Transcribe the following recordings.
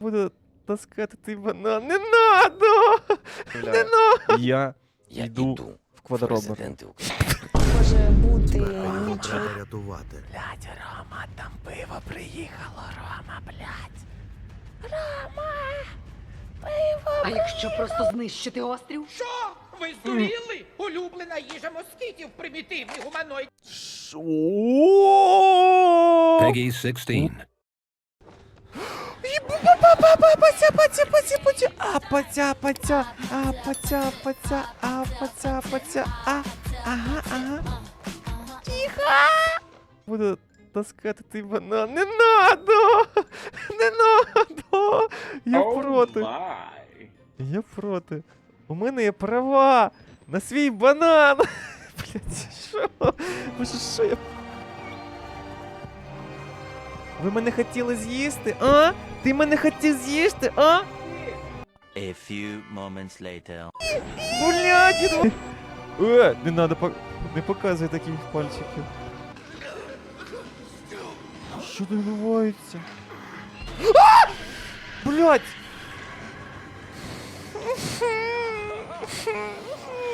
Буду таскати той банан. Не надо! Не надо! Я Я йду іду в квадробер. може бути нічого. рятувати. Блядь, Рома, там пиво приїхало, Рома, блядь. А якщо просто знищити острів? Що? Ви здуріли? Улюблена їжа москітів, примітивний гуманоїд. Шо? Peggy 16. Паця, паця, паця, паця, а паця, паця, а паця, паця, а паця, паця, а, ага, ага. Тихо! Буду таскати той банан. Не надо! Не надо! Я проти. Я проти. У мене є права на свій банан. Блять, що? Боже, що я. Ви мене хотіли з'їсти, а? Ти мене хотів з'їсти, а? A few moments later. Блядь! Е, не надо, пок- не показуй таких пальчиків. Що тут відбувається? А! Блядь!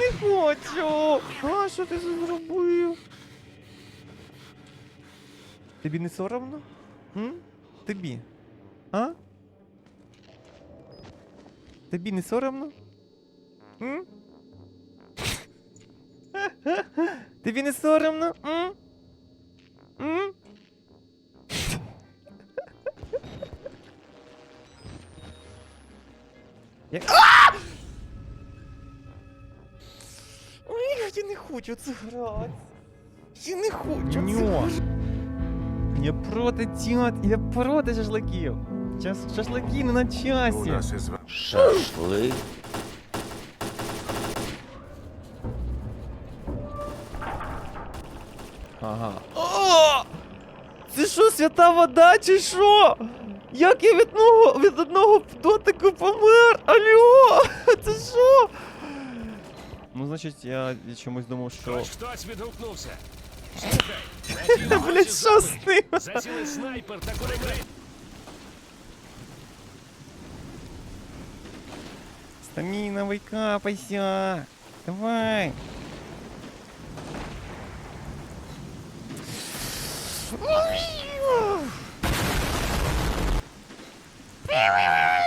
Не хочу! А, що ти зробив? Тобі не соромно? М? Тобі? А? Тобі не соромно? М? Тобі не соромно? М? М? Я... А! Ой, я не хочу це грати. Я не хочу це грати. Я проти тят, я проти шашликів. Час, шашлики не на У часі. нас із вами Шашлик. Ага. О! Це що, свята вода чи що? Як я від одного, від одного дотику помер? Алло! Це що? Ну, значить, я чомусь думав, що. Хтось відгукнувся. Та, блядь, що з ним? Засіли снайпер та кулемет. Стаміна, вийкапайся! Давай!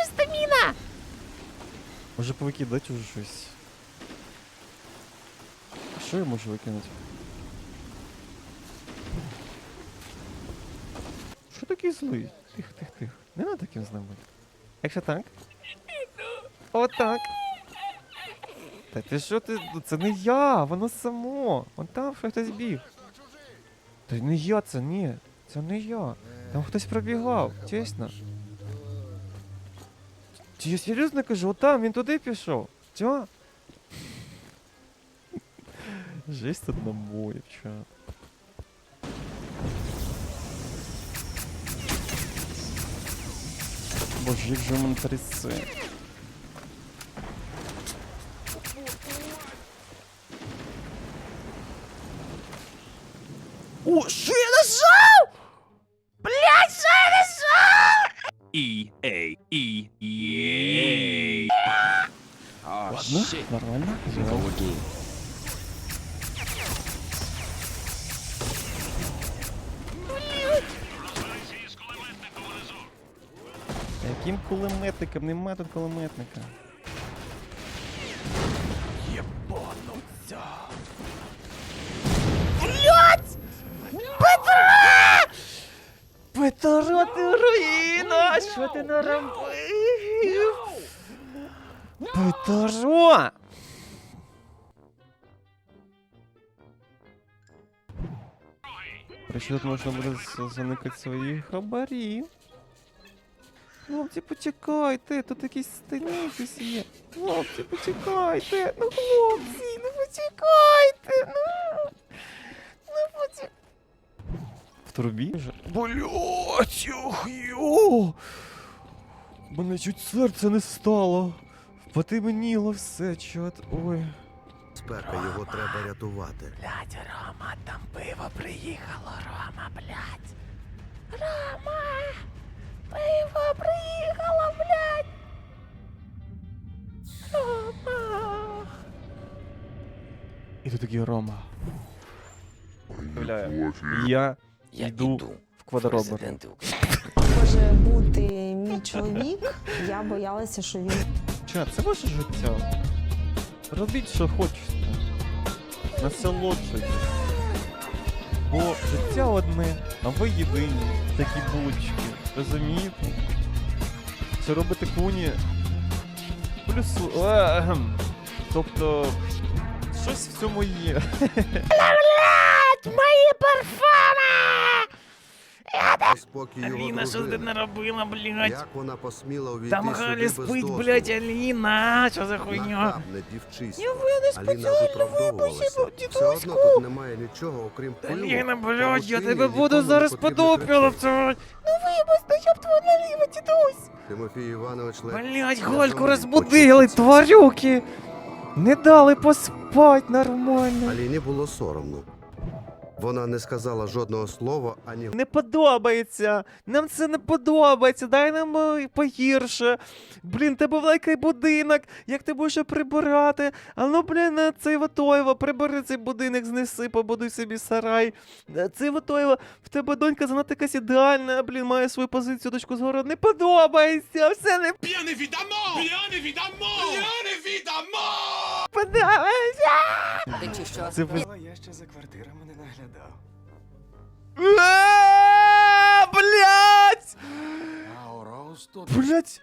Стаміна! Може повикидати уже щось. Що я можу викинути? Що такий злий? Тих, тих, тих. Не надо таким з ним бути. Якщо так. Отак. Та ти що ти? Ну, Це не я, воно само. Вон там що хтось біг. Та не я це, ні. Це не я. Там хтось пробігав, чесно. Чи я серйозно кажу, отам він туди пішов. Чо? Жесть мові, чо. Боже, як же мене трясе. О, що я нажав? Блять, що я нажав? E A E. Ладно, нормально. живем. Окей. Яким кулеметником? Нема тут кулеметника. Єбануться. Що ти наробив? Петро! Причому тут можна буде з- заникати свої хабарі. Хлопці, почекайте, тут якийсь стильніший є. Хлопці, почекайте. Ну, хлопці, ну почекайте. Ну, ну турбі. Блять, йо! Мене чуть серце не стало. Потемніло все, чот. Ой. Спека його треба рятувати. Блять, Рома, там пиво приїхало, Рома, блять. Рома! Пиво приїхало, блять. Рома. І тут такий Рома. Бля, я я йду йду в квадробер. може бути мій чоловік. Я боялася, що він Чат, це ваше життя. Робіть, що хочете. Насолоджуйтесь. Бо життя одне, а ви єдині, такі булочки. Розумієте? Це робите куні. Плюсу. Ем. Тобто. Щось в цьому є. Спокій його Аліна, що ти дружини. наробила, блядь? Як вона посміла увійти Там сюди Галі без спить, дозволу? блядь, Аліна, що за хуйня? Нахабне дівчисько. Я винен Аліна виправдовувалася. Все одно тут немає нічого, окрім пилу. Аліна, блядь, я тебе і буду нікому зараз не потрібних подопіло речей. втирать. Тимофій Іванович ледь Блядь, Я Гольку думаю, розбудили, тварюки. Не дали поспать нормально. Аліні було соромно. Вона не сказала жодного слова, ані Не подобається. Нам це не подобається. Дай нам е, погірше. Блін, тебе великий будинок. Як ти будеш його прибирати? А ну, блін, на цей Ватоєва, прибери цей будинок, знеси, побудуй собі сарай. Е, Цей Ватоєва, в тебе донька занадто якась ідеальна, блін, має свою позицію, дочку згору. Не подобається, все не подобається. Ти чи що? Це ви... Я ще за квартирами не наглядав. Е, Блять! А Ороз тут. Блять!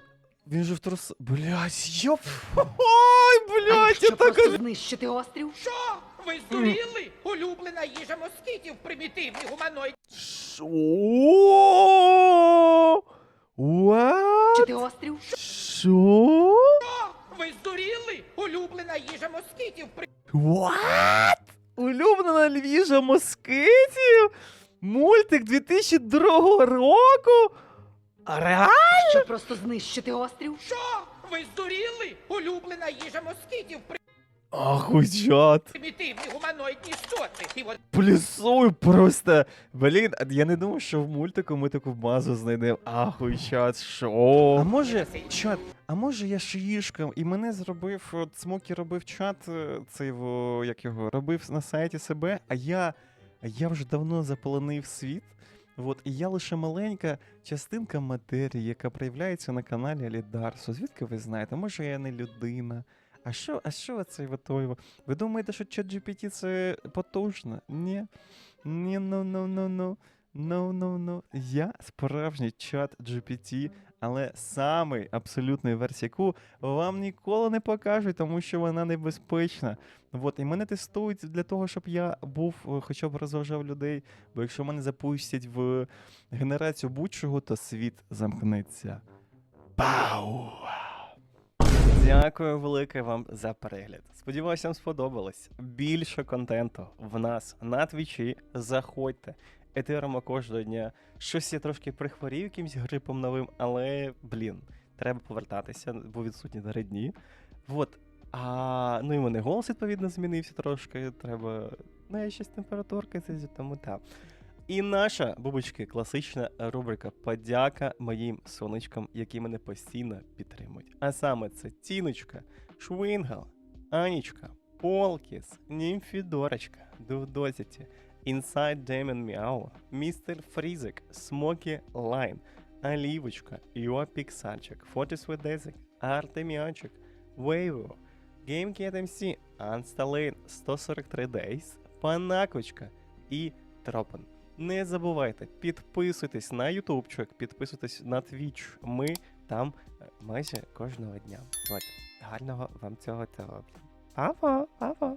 Він же в трус... Блять, йоп! Ой, А блять, я якщо так... просто знищити острів? Що? Ви здуріли? Улюблена їжа москітів, примітивні гуманоїдні Шо? What? Чи ти острів? Що? Ви здуріли? Улюблена їжа москітів, What? Улюблена львіжа москитів? Мультик 2002 року? А реально? Що просто знищити острів? Що? Ви здуріли? Улюблена їжа москітів, Ахуй, чат. примітивні гуманоїдні істоти. І от Плюсую просто. Блін, а я не думав, що в мультику ми таку базу знайдемо. Ахуй, чат, що? А може, чат, а може я шиїшкам, і мене зробив, от Смокі робив чат, е, цей во, як його, робив на сайті себе, а я, а я вже давно заполонив світ. От, і я лише маленька частинка матерії, яка проявляється на каналі Алідарсу. Звідки ви знаєте? Може я не людина? А що, а що це Ватоєво? Ви думаєте, що ChatGPT це потужно? Ні. Ні, ну, ну, ну, ну. Ну, ну, ну. Я справжній чат GPT, але самий абсолютний версія, яку вам ніколи не покажуть, тому що вона небезпечна. От, і мене тестують для того, щоб я був, е, хоча б розважав людей. Бо якщо мене запустять в генерацію будь-чого, то світ замкнеться. Пау! Дякую велике вам за перегляд. Сподіваюся, вам сподобалось. Більше контенту в нас на твічі. Заходьте. Етеримо кожного дня. Щось я трошки прихворів якимсь грипом новим, але блін, треба повертатися, бо відсутні три дні. Вот. А, ну і мене голос, відповідно, змінився трошки. Треба. Ну, я щось температурка, це тому так. І наша, бубочки, класична рубрика Подяка моїм сонечкам, які мене постійно підтримують. А саме це Тіночка, Швингал, Анічка, Полкіс, Німфідорочка, Дувдозіті, Інсайд Демон Мяу, Містер Фрізик, Смокі Лайн, Алівочка, Йо Піксарчик, Фотіс Ведезик, Артеміанчик, Вейво, GameKit MC, Ансталейн, 143 Days, Панакочка і Тропан. Не забувайте, підписуйтесь на ютубчик, підписуйтесь на Twitch. Ми там е, майже кожного дня. От, гарного вам цього цього. Папа, папа.